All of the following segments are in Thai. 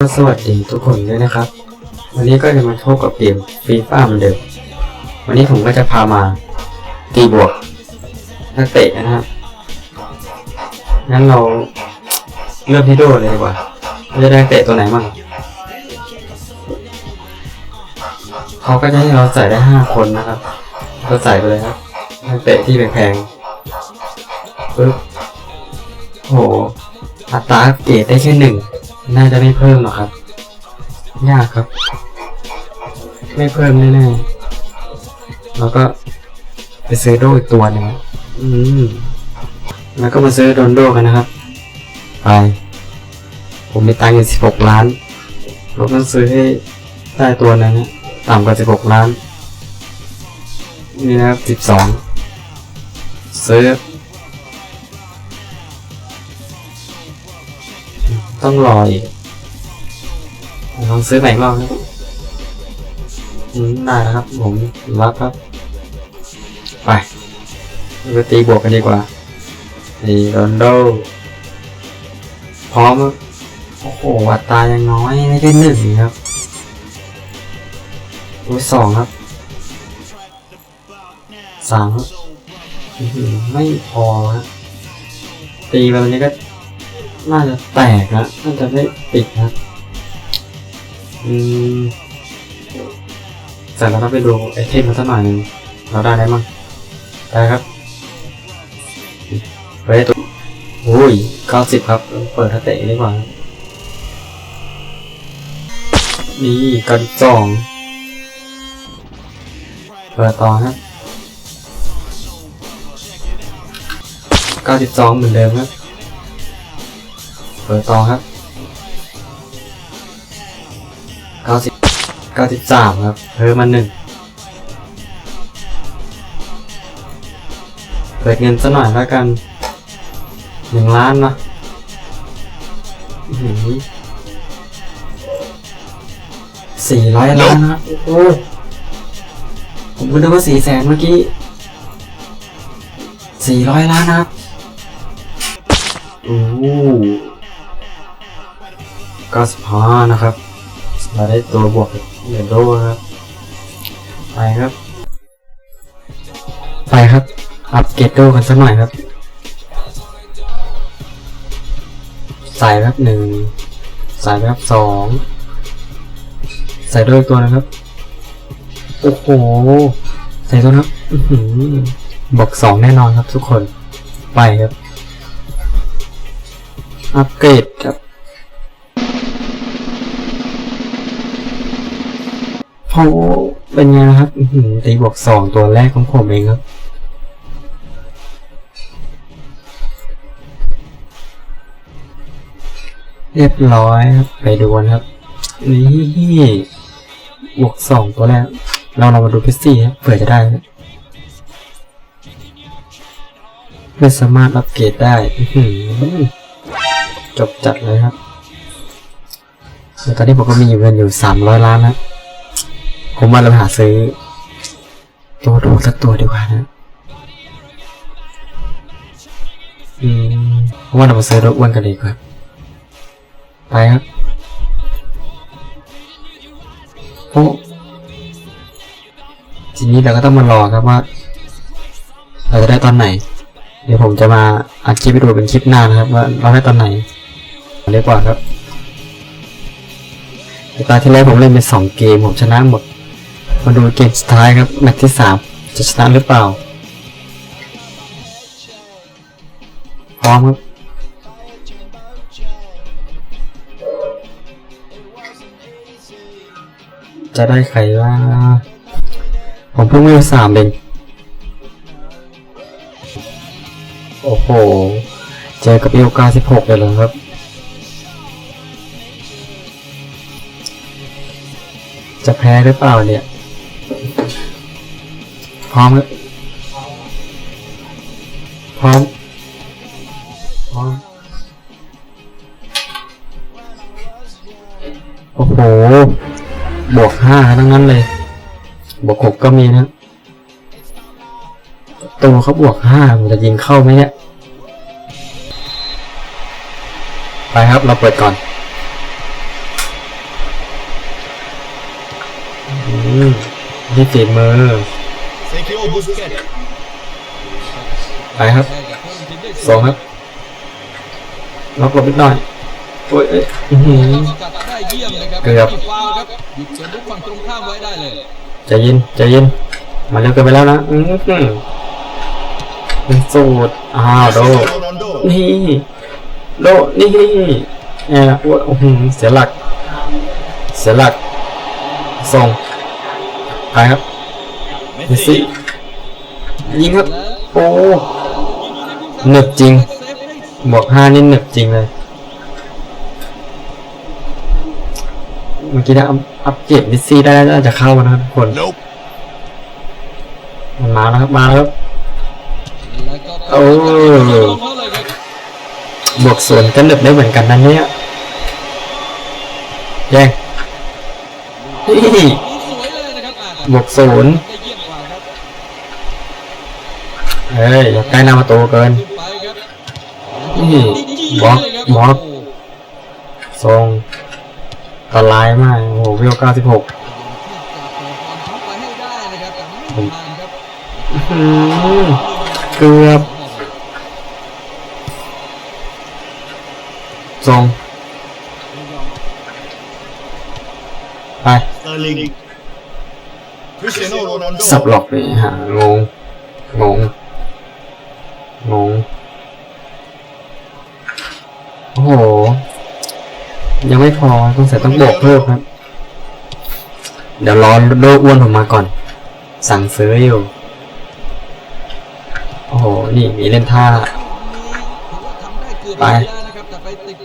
ก็สวัสดีทุกคนด้วยนะครับ วันนี้ก็จะมาโทษกับเกมฟีฟ่าเหมือนเดิมวันนี้ผมก็จะพามาตีบวกนักเตะนะครับงั้นเราเลือกที่โดเลยดีกว่าว่าจะได้เตะตัวไหนบ้างเขาก็จะให้เราใส่ได้ห้าคนนะครับเราใส่ไปเลยครับนักเตะที่แพงๆปึ๊บโหอัตราเกรดได้แค่หนึ่ง น่าจะไม่เพิ่มหรอกครับ ยากครับ ไม่เพิ่มแน่ๆแล้วก็ไปซื้อโดอีกตัวหนึ่งอืม แล้วก็มาซื้อโดนโดกันนะครับ ไป ผมมีตังค์อยู่สิบหกล้าน เราต้องซื้อให้ได้ตัวหนึงนะต่ำกว่าสิบหกล้าน นี่นะครับสิบสองซื้อ ต้องรออีกลองซื้อใหม่กรอบครับได้แล้วครับ ผมรับครับ ไปไปตีบวกกันดีกว่าตีโรนโด พร้อมครับโอ้โหอัตรายังน้อยไม่ได้หนึ่งครับอุ้ยสองครับสามครับไม่พอครับตีไปวันนี้ก็ น่าจะแตกนะน่าจะไม่ติดนะอืมแต่เราต้องไปดูไอเทมมาสักหน่อยหนึงเราได้ไหมมั่งได้ครับไปตัวโอ้ยเก้าสิบครับ เปิดทัเตะดีกว่า นี่กันสองเปิดต่อครับเก้าสิบสองเหมือนเดิมครับ เปิดต่อครับเก้าสิบเก้าสิบสามครับ เพิ่มมาหนึ่งเปิดเงินสักหน่อยแล้วกันหนึ่งล้านเนอะสี่ร้อยล้านนะครับโอ้ผมก็นึกว่าสี่แสนเมื่อกี้สี่ร้อยล้านนะครับโอ้ เก้าสิบห้านะครับเราได้ตัวบวกเหรียญโดครับไปครับ ไปครับ อัปเกรดโดกันสักหน่อยครับ ใส่ครับหนึ่งใส่ครับสองใส่ดอีกตัวนะครับ โอ้โห ใส่ตัวนะครับอื้อหือบวกสองแน่นอนครับทุกคน ไปครับ อัปเกรดครับ โอ้เป็นไงครับตีบวกสองตัวแรกของผมเองครับ เรียบร้อยครับ ไปดูกันครับ นี่บวกสองตัวแรก เราเรามาดูพิซซี่ครับเผื่อจะได้ไม่สามารถอัปเกรดได้จบจัดเลยครับตอนนี้ผมก็มีอยู่เงินอยู่สามร้อยล้านนะ ผมมาเราหาซื้อ ตัวดูสักตัวดีกว่านะอืมเพราะว่าเรามาซื้อรถอ้วนกันดีกว่าไปครับโอ้ทีนี้เราก็ต้องมารอครับว่า เราจะได้ตอนไหน เดี๋ยวผมจะมาอัดคลิปไปดูเป็นคลิปหน้านะครับ ว่าเราได้ตอนไหนเรียกว่าครับในตาที่แล้วผมเล่นไปสองเกม ผมชนะหมด มาดูเกมสุดท้ายครับ แมตช์ที่สามจะชนะหรือเปล่า พร้อมครับจะได้ใครว่า ผมเพิ่งมีสามเอง โอ้โห เจอกับเอลกาสิบหกเลยเหรอครับ จะแพ้หรือเปล่าเนี่ย ร้อมครับพร้อมพร้อมโอ้โห บวกห้าทั้งนั้นเลย บวกหกก็มีนะ ตัวเขาบวกห้ามันจะยิงเข้าไหมเนี่ย ไปครับ เราเปิดก่อน อืมที่ฝีมือ โอบุสเกตไปครับสองครับล็อกลบนิดหน่อยโอ้ยเอ้ยอื้อหือ กัดได้เยี่ยมนะครับเกือบม่ฟาวล์ครับหยุดเกมลุกฝั่งตรงข้ามไว้ได้เลยใจเย็นใจเย็นมาเร็วเกินไปแล้วนะอือหือเป็นสูตรอ้าวโด โรนโดนี่โดนี่แอบอ้ยโอ้โหเสียหลัก เสียหลักส่งไปครับ เมเมสสซี่ซี่ยิงครับและโอ้หนึบจริงเซฟได้บวกห้านี่หนึบจริงเลย เมื่อกี้ได้อัพอัพเกรดมิสซี่ได้แล้วน่าจะเข้านะครับทุกคน Nope มันมาแล้วครับ มาแล้วครับแล้วก็โอ้ลงเขาเลยครับบวกส่วนก็หนึบได้เหมือนกันนะเนี่ยแย่งนี่ดูสวยเลยนะครับอ่าบวกศูนย์ได้ เยี่ยมกว่าครับเฮ้ยอย่าใกล้หน้าประตูเกินขึ้นไปครับนี่บล็อกเลยครับบล็อกโโหทรงตะลายมากโอ้โหวิวเก้าสิบหกที่จะเปิดบอลเข้าไปให้ได้นะครับแต่ไม่ผ่านครับเกือบทรงไปสเตอร์ลิงคริสเตียโนโรนัลโดสับหลอกเลยฮะงงงง งงโอ้โห ยังไม่พอต้องใส่ต้องบวกเพิ่มครับ เดี๋ยวรอโดอ้วนผมมาก่อน สั่งซื้ออยู่ โอ้โห นี่มีเล่นท่าถือว่าทำได้เกือบไปแล้วนะครับแต่ไปติด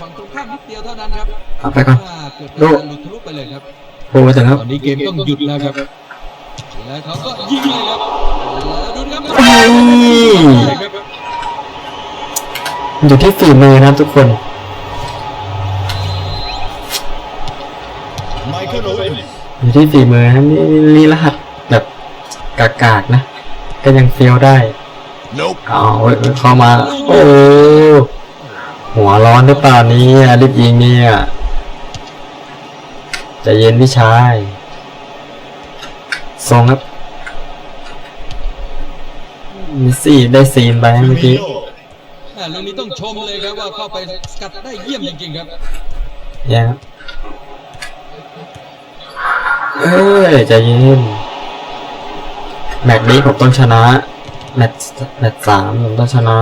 ฝั่งตรงข้ามนิดเดียวเท่านั้นครับเอาไปก่อนว่าเกือบโดจะหลุดทะลุไปเลยครับโอ้ไปถึงครับตอนนี้เกมต้องหยุดแล้วครับ แล้วเขาก็ยิงเลยครับ อยู่ที่ฝีมือนะครับทุกคนไมเคิลโอเวนอยู่ที่ฝีมือนะครับนี่นี่รหัสแบบกากๆนะ ก็ยังเฟี้ยวได้ Nope เอาเว้ยเข้ามา โอ้หัวร้อนหรือเปล่าเนี่ยรีบยิงเนี่ยใจเย็นพี่ชายทรงครับ มิสซี่ได้ซีนไปฟิเมื่อมิกี้โนอ่าลูกนี้ต้องชมเลยครับว่าเข้าไปสกัดได้เยี่ยมจริงๆครับแย่ครับเอ้ยใจเย็นแมตช์นี้ผมต้องชนะแมตช์แมตช์สามผมต้องชนะ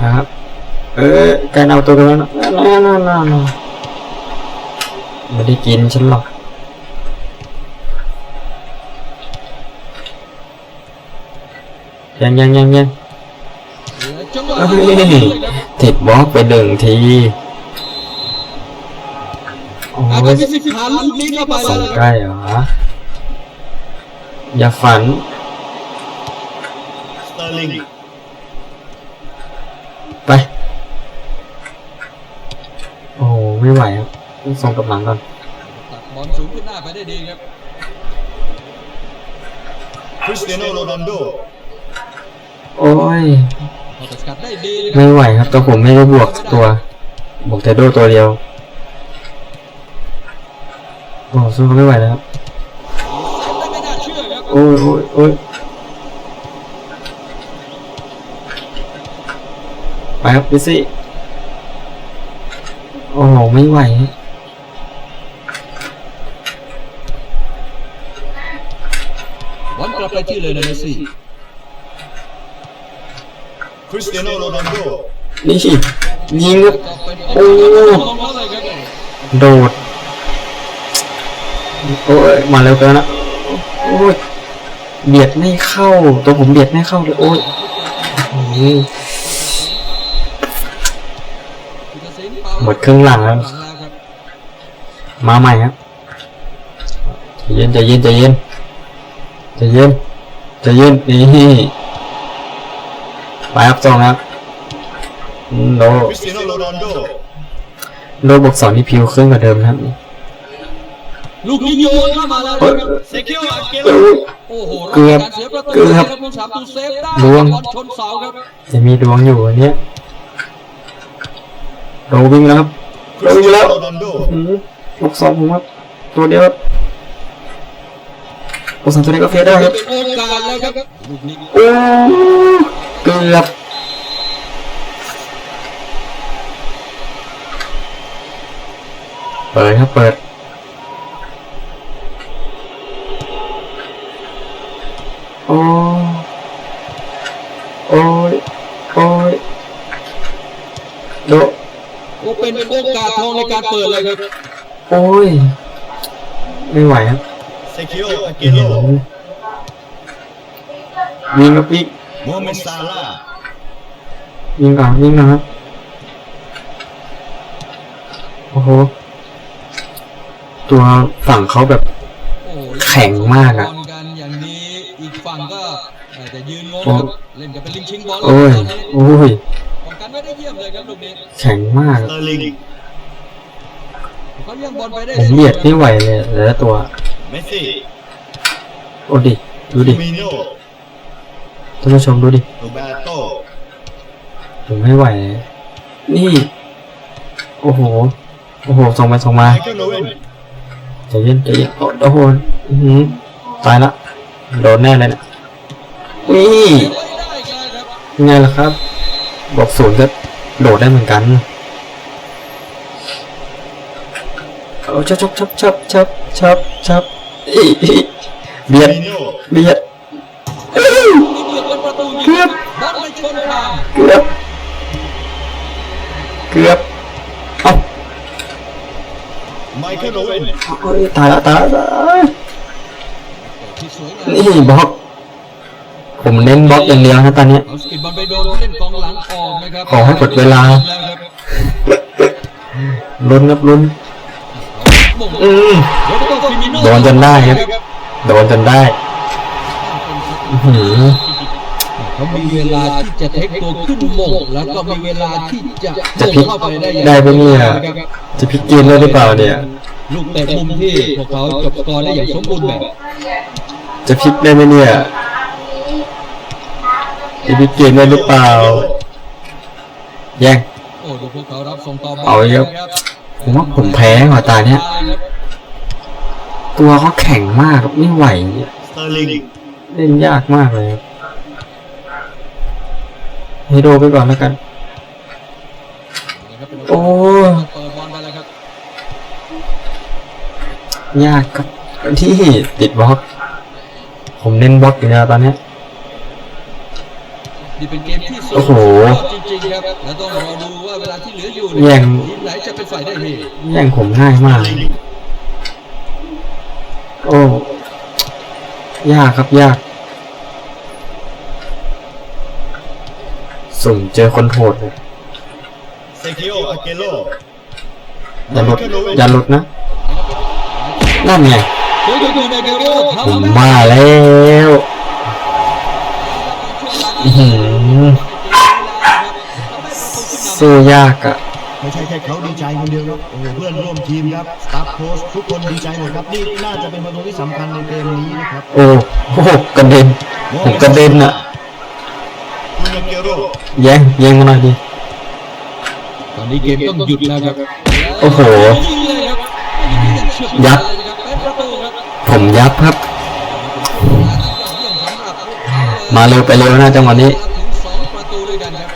ครับ เอ้ยใกล้เอาตัวกันแล้วนะน่าน่าน่าน่าไม่ได้กินฉันหรอก ยังยังยังยังและจังหวะเอ้นี้ยเลยครับติดบล็อกไปหนึ่งทีโอ้อายการพิสิทธิ์ผ่านลูกนี้เข้าไปส่แล้วงนะใกครับล้เหรอ อย่าฝันสเตอร์ลิงไป โอ้โหไม่ไหวครับต้องส่งกำลังก่อนตัดบอลสูงขึ้นหน้าไปได้ดีครับคริสเตียโนโรนัลโด โอ้ยเข้าไปสกัดได้ดีนะคไม่รับไหวครับตัวผมไม่ได้บวกตัว บวกแต่โดตัวเดียวโอ้สู้เขาไม่ไหวแล้วครับได้ไม่น่าเชื่อครับโอ้ยโอ้ยโอ้ยไปครับบิซี่โอ้โหไม่ไหวบอลกลับไปที่เลยนะเมสซี่ คริสเตียโนโรนัลโดนี่ยิงครับก็เป็นโอ้ยโดดโอ้ยมาเร็วเกินนะโอ้ยเบียดไม่เข้า ตัวผมเบียดไม่เข้าเลยโอ้ยอืมผู้ตัดสินเป่าหมดครึ่งหลังแล้วมาใหม่ครับใจเย็นใจเย็นใจเย็นใจเย็นใจเย็นนี่ ไปครับสองครับอืมโดคริสเตียโนโรนัลโดโดบวกสองนี่ผิวขึ้นกว่าเดิมนะครับ ลูกนี้โยนเข้ามาแล้วเอ้ยนะครับเซคิโออาเกโรเอ้ยโอ้โหเกือบารเสียประตูเกือบ นะครับผู้สามตูเซฟได้ดวงบอลชนเสาครับจะมีดวงอยู่อันเนี้ยโดวิ่งแล้วครับคริสเตียโนโรนัลโดอืมลูกสองผมครับตัวเดียวครับโอ้สองตัวนี้ก็เฟียได้ครับเป็นโอกาสแล้วครับลูกนี้โอ้เกือบเปิดครับเปิดโอ้โอ้ยโอ้ยโดโอ้เป็นโอกาสทองในการเปิดเลยครับโอ้ย ไม่ไหวครับเซคิโออาเกโลยิงครับยิง โมฮัมเหม็ดซาลาห์ยิงก่อนยิงนะครับ โอ้โห ตัวฝั่งเขาแบบ โอ้แข็งมากอะบลกันอย่างนี้อีกฝั่งก็อาจจะยืนงงโอ้ครับเล่นกันเป็นลิงชิงบอลโอ้ย ตอนนี้โอ้ย ป้องกันไม่ได้เยี่ยมเลยครับลูกนี้แข็งมากสเตอร์ลิง เขาเลี้ยงบอลไปได้ผมเบียดไม่ไหวเลยเหลือตัว เมสซี่โอ้ดิ ดูดิ มิโน ท่านผู้ชมดูดิโรเบร์โตผมไม่ไหว นี่ โอ้โห โอ้โห ส่งไปส่งมาไมเคิลโอเว่นใจเย็นใจเย็นโอ้โอ้โหอื้อหือตายละ โดนแน่เลยเนะนี่ไม่ได้อีกแล้วครับยังไงล่ะครับ บอกศูนย์ก็โดดได้เหมือนกันเอาชับชับชับชับชับชับชับอีอีเบียดมิโนเบียดอื้อนี่เกือบ เป็นประตูยิงเกือบบอลไปชนคางเกือบเกือบเอ้าไมเคิลโอเว่นโอ้ยตายละตายละตายละที่สวยงามนี่บล็อก ผมเน้นบล็อกอย่างเดียวนะตอนเนี้ยเอาสกิดบอลไปโดนผู้เล่นกองหลังออกนะครับขอให้กดเวลาลุ้นครับลุ้นมงอืมโดนจนได้ครับ โดนจนได้อื้อหือ เขามีเวลาที่จะเทคตัวขึ้นมงแล้วก็มีเวลาที่จะจะพลิกเข้าไปได้อย่างได้ปะเนี่ยจะพลิกเกมได้หรือเปล่าเนี่ย ลูกเตะมุมที่พวกเขาจบสกอร์ได้อย่างสมบูรณ์แบบ จะพลิกได้ไหมเนี่ยจะพลิกเกมได้หรือเปล่าแย่งโอ้ดูพวกเขารับส่งต่อบอลเอาเยอะนะครับผมว่าผมแพ้ว่ะตาเนี้ยตัวเขาแข็งมากไม่ไหวสเตอร์ลิงเล่นยากมากเลยครับ ให้โดไปก่อนแล้วกัน โอ้เปิดบอลไปแล้วครับยากครับที่ติดบล็อก ผมเน้นบล็อกอยู่แล้วตอนเนี้ยนี่เป็นเกมที่สุดโอ้โหจริงๆครับแล้วต้องรอดูว่าเวลาที่เหลืออยู่แย่งทีมไหนจะเป็นฝ่ายได้เฮแย่งผมง่ายมาก โอ้ยากครับยาก สุ่มเจอคนโหดเลยเซคิโออาเกโลอย่าหลุดอย่าหลุดนะ นั่นไงโดยดูในเกมโร่ผมว่าแล้วอื้อหือสู้ยากอะไม่ใช่แค่เขาดีใจคนเดียวครับโอ้โหเพื่อนร่วมทีมครับสตาฟโค้ชทุกคนดีใจหมดครับนี่น่าจะเป็นประตูที่สำคัญในเกมนี้นะครับ โอ้โหกระเด็นผมกระเด็นอะคุณอาเกโร แย่งแย่งมาหน่อยดิตอนนี้เกมต้องหยุดแล้วครับโอ้โหยิงเลยครับยิงอย่างเฉียบยับเลยนะครับเป็นประตูครับ ผมยับครับเยี่ยมสำหรับพวกเขาเลยมาเร็วไปเร็วนะจังหวะนี้ถึงสองประตูด้วยกันครับ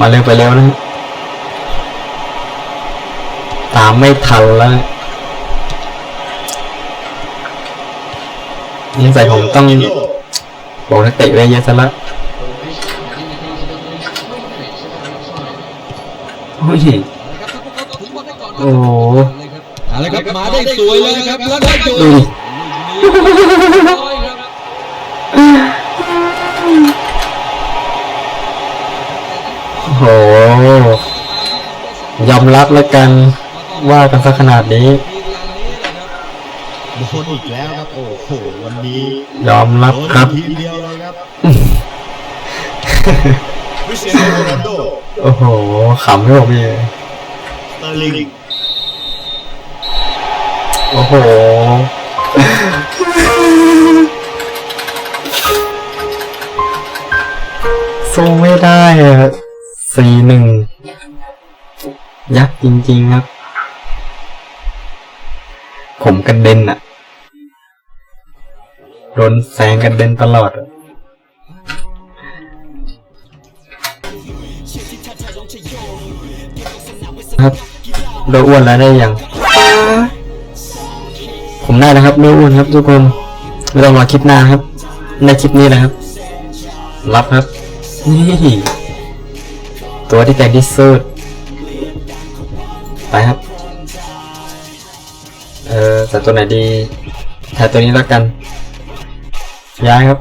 มาเร็วไปเร็วนะ ตามไม่ทันแล้วนะนี่ใส่ผมต้องาเกโลบอกนักเตะไว้เยอะซะละ โอ้ยนะครับถ้าพวกเขาถึงบอลได้ก่อนโอ้โหเลยครับเอาละครับมาได้สวยเลยครับแล้วได้อยู่ดูดิน้อยครับโอ้โหยอมรับแล้วกันว่ากันซะขนาดนี้ทีมงานนี้นะครับโดนอีกแล้วครับโอ้โหวันนี้ ยอมรับโดนครับทีมเดียวเลยครับคริสเตีย โนโรนัลโดโอ้โหขำไม่บอกพี่สเตอร์ลิงโอ้โห สู้ไม่ได้อะสี่หนึ่ง ยักษ์จริงๆครับ ผมกันเด็นอะโดนแซงกันเด็นตลอดอะ ครับโดนอ้วนแล้วได้ยัง ผมได้แล้วครับโดนอ้วนครับ ทุกคนไม่ต้องรอคลิปหน้าครับ ในคลิปนี้นะครับ รับครับ นี่ ตัวที่แกที่สุดไปครับ เออแต่ตัวไหนดีแถวตัวนี้แล้วกัน ย้ายครับ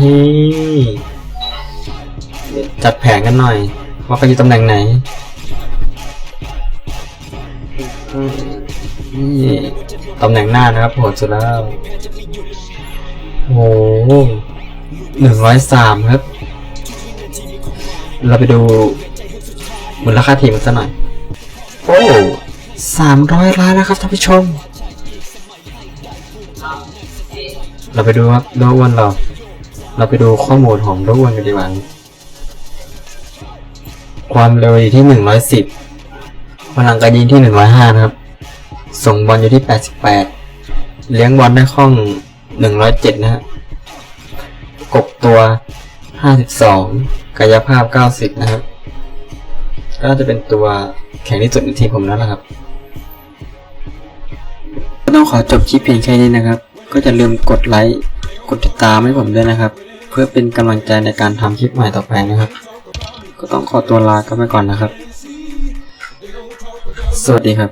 ฮี่จัดแผนกันหน่อย ว่าไปอยู่ตำแหน่งไหนนี่ตำแหน่งหน้านะครับโหดสุดแล้วโอ้หหนึ่งร้อยสามครับ เราไปดูมูลค่าทีมกันสักหน่อย โอ้สามร้อยล้านแล้วครับท่านผู้ชม เราไปดูครับโดอ้วนเรา เราไปดูข้อมูลของโดอ้วนกันดีกว่า ความเร็วอยู่ที่หนึ่งร้อยสิบพลังการยิงที่หนึ่งร้อยห้านะครับ ส่งบอลอยู่ที่แปดสิบแปดเลี้ยงบอลได้คล่องหนึ่งร้อยเจ็ดนะฮะ กบตัวห้าสิบสองกายภาพเก้าสิบนะครับ ก็จะเป็นตัวแข็งที่สุดในทีมผมแล้วละครับ ก็ต้องขอจบคลิปเพียงแค่นี้นะครับ ก็จะลืมกดไลค์ กดติดตามให้ผมด้วยนะครับ เพื่อเป็นกำลังใจในการทำคลิปใหม่ต่อไปนะครับ ก็ต้องขอตัวลากันไปก่อนนะครับ สวัสดีครับ